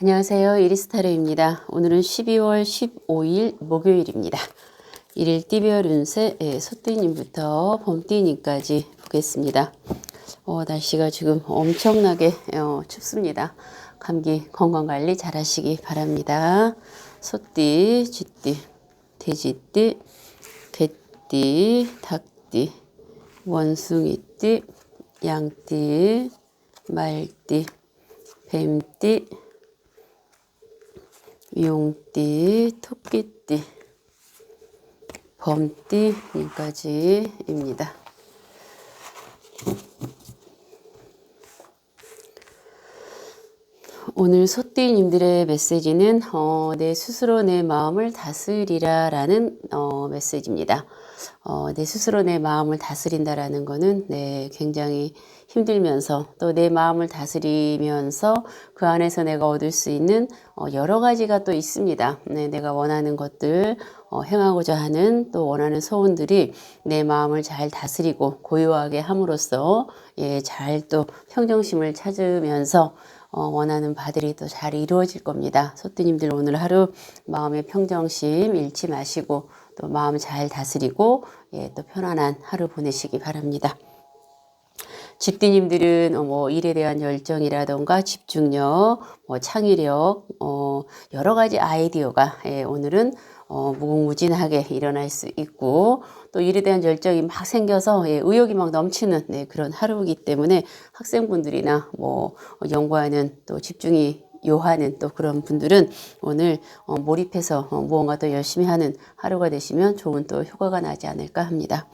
안녕하세요. 이리스타르입니다. 오늘은 12월 15일 목요일입니다. 일일 띠별 운세 예, 소띠님부터 봄띠님까지 보겠습니다. 어, 날씨가 지금 엄청나게 어, 춥습니다. 감기 건강관리 잘 하시기 바랍니다. 소띠, 쥐띠, 돼지띠, 개띠, 닭띠, 원숭이띠, 양띠, 말띠, 뱀띠, 용띠, 토끼띠, 범띠님까지입니다. 오늘 소띠님들의 메시지는 어, 내 스스로 내 마음을 다스리라 라는 어, 메시지입니다. 어, 내 스스로 내 마음을 다스린다라는 거는 네, 굉장히 힘들면서 또 내 마음을 다스리면서 그 안에서 내가 얻을 수 있는 어, 여러 가지가 또 있습니다. 네, 내가 원하는 것들 어, 행하고자 하는 또 원하는 소원들이 내 마음을 잘 다스리고 고요하게 함으로써 예, 잘 또 평정심을 찾으면서 어, 원하는 바들이 또 잘 이루어질 겁니다. 소띠님들 오늘 하루 마음의 평정심 잃지 마시고 또 마음 잘 다스리고 예, 또 편안한 하루 보내시기 바랍니다. 집디님들은 어, 뭐 일에 대한 열정이라던가 집중력, 뭐 창의력, 어, 여러 가지 아이디어가 예, 오늘은 어, 무궁무진하게 일어날 수 있고 또 일에 대한 열정이 막 생겨서 예, 의욕이 막 넘치는 네, 그런 하루이기 때문에 학생분들이나 뭐 연구하는 또 집중이 요하는 또 그런 분들은 오늘 어, 몰입해서 어, 무언가 더 열심히 하는 하루가 되시면 좋은 또 효과가 나지 않을까 합니다.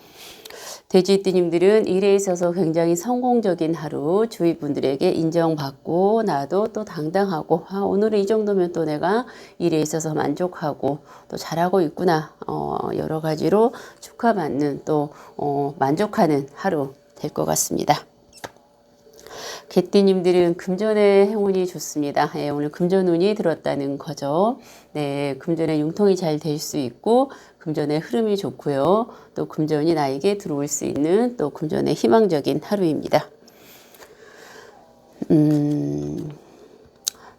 돼지띠님들은 일에 있어서 굉장히 성공적인 하루 주위 분들에게 인정받고 나도 또 당당하고 아, 오늘은 이 정도면 또 내가 일에 있어서 만족하고 또 잘하고 있구나 어, 여러 가지로 축하받는 또 어, 만족하는 하루 될 것 같습니다. 개띠님들은 금전의 행운이 좋습니다. 예, 오늘 금전운이 들었다는 거죠. 네, 금전의 융통이 잘 될 수 있고 금전의 흐름이 좋고요. 또 금전이 나에게 들어올 수 있는 또 금전의 희망적인 하루입니다. 음,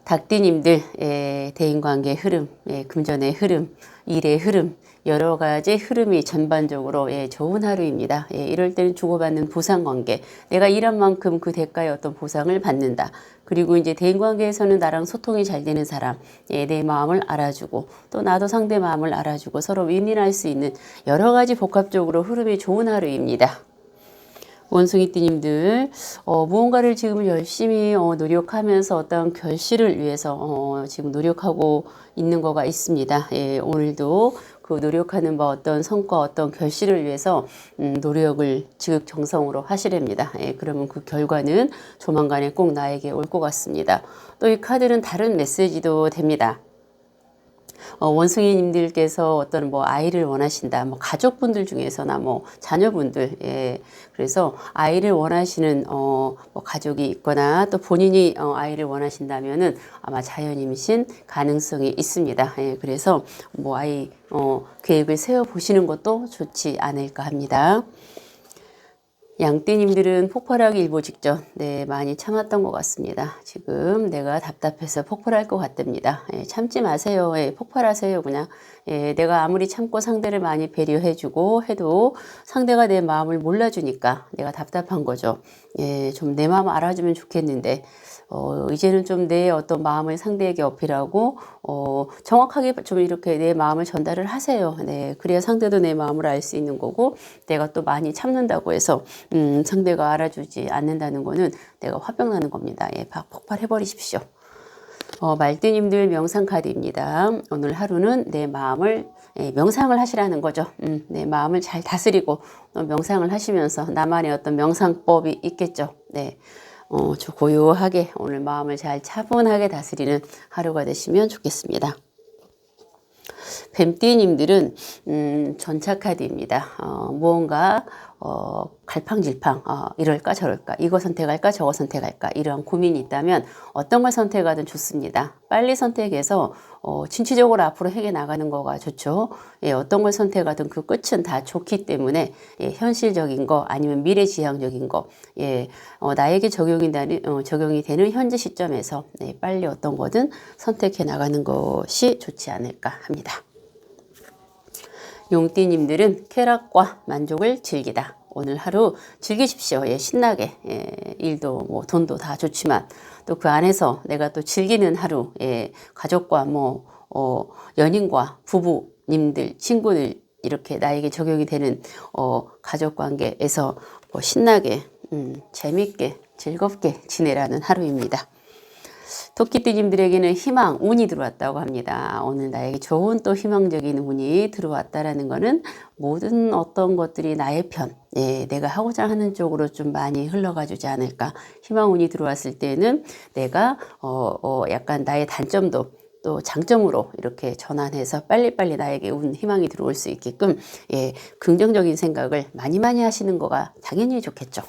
닭띠님들 예, 대인관계 흐름, 예, 금전의 흐름, 일의 흐름, 여러 가지 흐름이 전반적으로 예, 좋은 하루입니다. 예, 이럴 때는 주고받는 보상관계, 내가 일한 만큼 그 대가의 어떤 보상을 받는다. 그리고 이제 대인관계에서는 나랑 소통이 잘 되는 사람, 예, 내 마음을 알아주고 또 나도 상대 마음을 알아주고 서로 윈윈할 수 있는 여러 가지 복합적으로 흐름이 좋은 하루입니다. 원숭이띠님들 어, 무언가를 지금 열심히 어, 노력하면서 어떤 결실을 위해서 어, 지금 노력하고 있는 거가 있습니다. 예, 오늘도 그 노력하는 바 어떤 성과 어떤 결실을 위해서 음, 노력을 지극정성으로 하시렵니다. 예, 그러면 그 결과는 조만간에 꼭 나에게 올 것 같습니다. 또 이 카드는 다른 메시지도 됩니다. 어, 원숭이님들께서 어떤 뭐 아이를 원하신다, 뭐 가족분들 중에서나 뭐 자녀분들, 예. 그래서 아이를 원하시는 어, 뭐 가족이 있거나 또 본인이 어, 아이를 원하신다면은 아마 자연임신 가능성이 있습니다. 예. 그래서 뭐 아이 어, 계획을 세워 보시는 것도 좋지 않을까 합니다. 양띠님들은 폭발하기 일보 직전 네 많이 참았던 것 같습니다. 지금 내가 답답해서 폭발할 것 같답니다. 예, 참지 마세요. 예, 폭발하세요 그냥. 예, 내가 아무리 참고 상대를 많이 배려해주고 해도 상대가 내 마음을 몰라주니까 내가 답답한 거죠. 예, 좀 내 마음 알아주면 좋겠는데 어, 이제는 좀 내 어떤 마음을 상대에게 어필하고 어, 정확하게 좀 이렇게 내 마음을 전달을 하세요. 네, 그래야 상대도 내 마음을 알 수 있는 거고 내가 또 많이 참는다고 해서 음, 상대가 알아주지 않는다는 거는 내가 화병 나는 겁니다. 예, 폭발해 버리십시오. 어, 말띠님들 명상 카드입니다. 오늘 하루는 내 마음을 예, 명상을 하시라는 거죠. 음, 내 마음을 잘 다스리고 명상을 하시면서 나만의 어떤 명상법이 있겠죠. 네. 어, 고요하게 오늘 마음을 잘 차분하게 다스리는 하루가 되시면 좋겠습니다. 뱀띠님들은 음, 전차 카드입니다. 어, 무언가 어, 갈팡질팡, 어, 이럴까 저럴까, 이거 선택할까 저거 선택할까, 이러한 고민이 있다면 어떤 걸 선택하든 좋습니다. 빨리 선택해서 어, 진취적으로 앞으로 해게 나가는 거가 좋죠. 예, 어떤 걸 선택하든 그 끝은 다 좋기 때문에 예, 현실적인 거 아니면 미래지향적인 거, 예, 어, 나에게 적용이, 되는, 어, 적용이 되는 현재 시점에서 네, 빨리 어떤 거든 선택해 나가는 것이 좋지 않을까 합니다. 용띠님들은 쾌락과 만족을 즐기다. 오늘 하루 즐기십시오. 예, 신나게. 예, 일도 뭐 돈도 다 좋지만 또 그 안에서 내가 또 즐기는 하루, 예, 가족과 뭐, 어, 연인과 부부님들, 친구들 이렇게 나에게 적용이 되는 어, 가족 관계에서 뭐 신나게, 음, 재밌게, 즐겁게 지내라는 하루입니다. 토끼띠님들에게는 희망, 운이 들어왔다고 합니다. 오늘 나에게 좋은 또 희망적인 운이 들어왔다라는 것은 모든 어떤 것들이 나의 편, 예, 내가 하고자 하는 쪽으로 좀 많이 흘러가 주지 않을까. 희망, 운이 들어왔을 때는 내가, 어, 어, 약간 나의 단점도 또 장점으로 이렇게 전환해서 빨리빨리 나에게 운 희망이 들어올 수 있게끔 예, 긍정적인 생각을 많이 많이 하시는 거가 당연히 좋겠죠.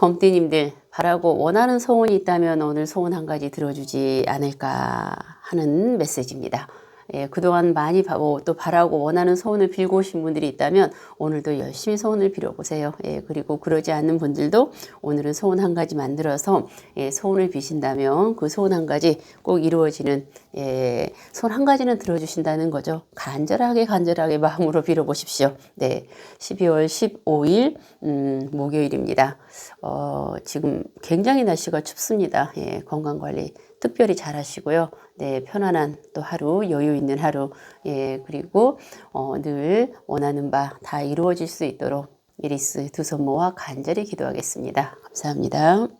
범띠님들 바라고 원하는 소원이 있다면 오늘 소원 한 가지 들어주지 않을까 하는 메시지입니다. 예, 그동안 많이 바고 또 바라고 원하는 소원을 빌고 오신 분들이 있다면 오늘도 열심히 소원을 빌어보세요. 예, 그리고 그러지 않는 분들도 오늘은 소원 한 가지 만들어서 예, 소원을 비신다면 그 소원 한 가지 꼭 이루어지는 예, 소원 한 가지는 들어주신다는 거죠. 간절하게 간절하게 마음으로 빌어보십시오. 네, 12월 15일 음, 목요일입니다. 어, 지금 굉장히 날씨가 춥습니다. 예, 건강 관리 특별히 잘 하시고요. 네, 편안한 또 하루, 여유 있는 하루, 예, 그리고, 어, 늘 원하는 바 다 이루어질 수 있도록 이리스 두 손 모아 간절히 기도하겠습니다. 감사합니다.